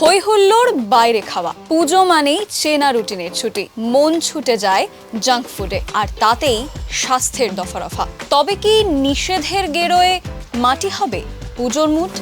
হই হুল্লোড় বাইরে খাওয়া। পুজো মানেই চেনা রুটিনের ছুটি। মন ছুটে যায় জাঙ্ক ফুডে আর তাতেই স্বাস্থ্যের দফারফা। তবে কি নিষেধের গেরোয় মাটি হবে পুজোর মুঠ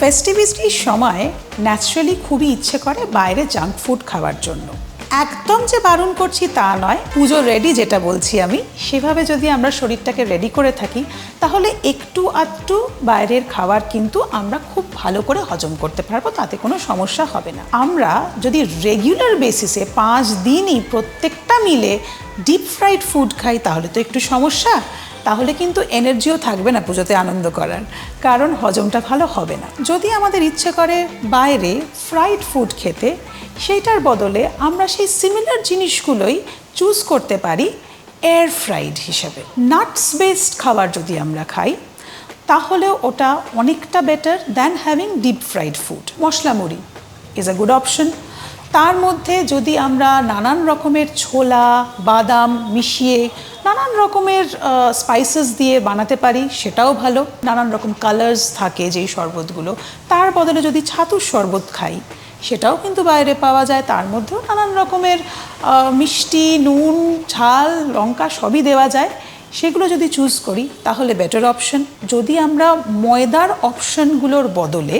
ফেস্টিভিটির সময় ন্যাচারালি খুবই ইচ্ছে করে বাইরে জাঙ্ক ফুড খাওয়ার জন্য। একদম যে বারণ করছি তা নয়। পুজো রেডি যেটা বলছি আমি, সেভাবে যদি আমরা শরীরটাকে রেডি করে থাকি, তাহলে একটু আধটু বাইরের খাবার কিন্তু আমরা খুব ভালো করে হজম করতে পারব, তাতে কোনো সমস্যা হবে না। আমরা যদি রেগুলার বেসিসে পাঁচ দিনই প্রত্যেকটা মিলে ডিপ ফ্রাইড ফুড খাই, তাহলে তো একটু সমস্যা। তাহলে কিন্তু এনার্জিও থাকবে না পুজোতে আনন্দ করার, কারণ হজমটা ভালো হবে না। যদি আমাদের ইচ্ছে করে বাইরে ফ্রাইড ফুড খেতে সেইটার বদলে আমরা সেই সিমিলার জিনিসগুলোই চুজ করতে পারি এয়ার ফ্রাইড হিসেবে। নাটস বেসড খাবার যদি আমরা খাই তাহলে ওটা অনেকটা better than having deep fried food masala muri is a good option তার মধ্যে যদি আমরা নানান রকমের ছোলা, বাদাম মিশিয়ে নানান রকমের স্পাইসেস দিয়ে বানাতে পারি, সেটাও ভালো। নানান রকম কালার্স থাকে যেই শরবতগুলো। তার বদলে যদি ছাতুর শরবত খাই সেটাও কিন্তু বাইরে পাওয়া যায়। তার মধ্যেও নানান রকমের মিষ্টি, নুন, ঝাল, লঙ্কা সবই দেওয়া যায়। সেগুলো যদি চুজ করি, তাহলে বেটার অপশন যদি আমরা ময়দার অপশনগুলোর বদলে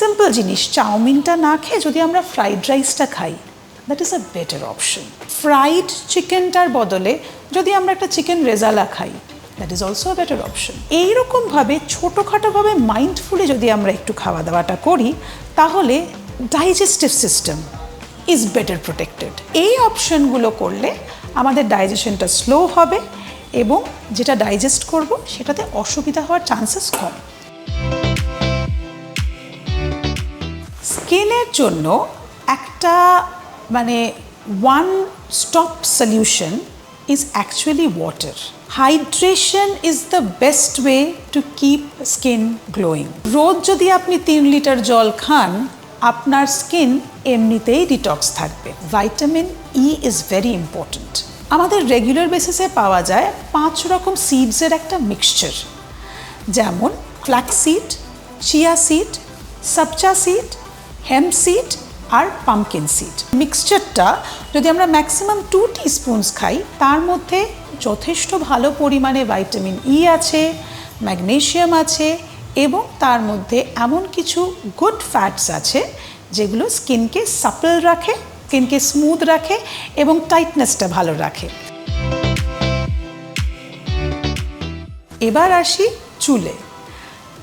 সিম্পল জিনিস, চাউমিনটা না খেয়ে যদি আমরা ফ্রাইড রাইসটা খাই that is a better option fried চিকেনটার বদলে যদি আমরা একটা চিকেন রেজালা খাই that is also a better option এইরকমভাবে ছোটোখাটোভাবে মাইন্ডফুলি যদি আমরা একটু খাওয়া দাওয়াটা করি, তাহলে digestive system is better protected এই অপশনগুলো করলে আমাদের ডাইজেশনটা স্লো হবে এবং যেটা ডাইজেস্ট করব সেটাতে অসুবিধা হওয়ার চান্সেস কম। স্কিনের জন্য একটা মানে one stop solution is actually water hydration is the best way to keep skin glowing রোজ যদি আপনি তিন লিটার জল খান আপনার স্কিন এমনিতেই ডিটক্স থাকবে। Vitamin E is very important আমাদের রেগুলার বেসিসে পাওয়া যায় পাঁচ রকম সিডসের একটা মিক্সচার যেমন flax seed chia seed sabja seed hemp seed আর পামকিন সিড মিক্সচারটা যদি আমরা ম্যাক্সিমাম টু স্পুনস খাই, তার মধ্যে যথেষ্ট ভালো পরিমাণে ভাইটামিন ই আছে ম্যাগনেশিয়াম আছে এবং তার মধ্যে এমন কিছু গুড ফ্যাটস আছে যেগুলো স্কিনকে সাপল রাখে, স্কিনকে স্মুথ রাখে এবং টাইটনেসটা ভালো রাখে। এবার আসি চুলে।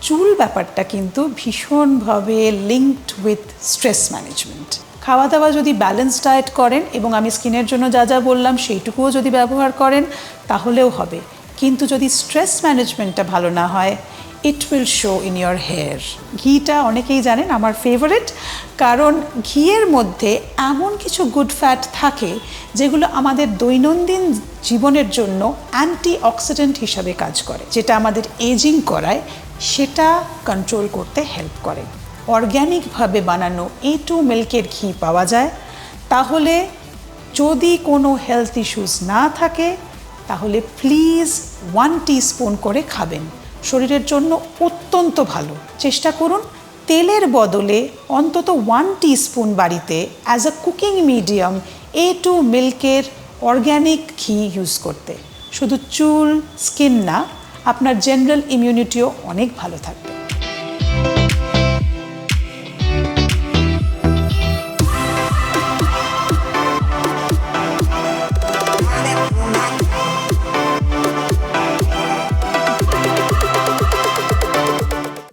চুল ব্যাপারটা কিন্তু ভীষণভাবে লিঙ্কড উইথ স্ট্রেস ম্যানেজমেন্ট খাওয়া দাওয়া যদি ব্যালেন্স ডায়েট করেন এবং আমি স্কিনের জন্য যা যা বললাম সেইটুকুও যদি ব্যবহার করেন, তাহলেও হবে। কিন্তু যদি স্ট্রেস ম্যানেজমেন্টটা ভালো না হয় it will show in your hair ঘিটা অনেকেই জানেন আমার ফেভারিট কারণ ঘিয়ের মধ্যে এমন কিছু গুড ফ্যাট থাকে যেগুলো আমাদের দৈনন্দিন জীবনের জন্য অ্যান্টি অক্সিডেন্ট হিসাবে কাজ করে, যেটা আমাদের এজিং করায়, সেটা কন্ট্রোল করতে হেল্প করে। অর্গ্যানিকভাবে বানানো এ টু মিল্কের ঘি পাওয়া যায়। তাহলে যদি কোনো হেলথ ইস্যুস না থাকে, তাহলে প্লিজ ওয়ান স্পুন করে খাবেন। শরীরের জন্য অত্যন্ত ভালো। চেষ্টা করুন তেলের বদলে অন্তত ওয়ান স্পুন বাড়িতে as a cooking medium A two মিল্কের organic ghee use করতে। শুধু চুল স্কিন না, আপনার জেনারেল ইমিউনিটিও অনেক ভালো থাকবে।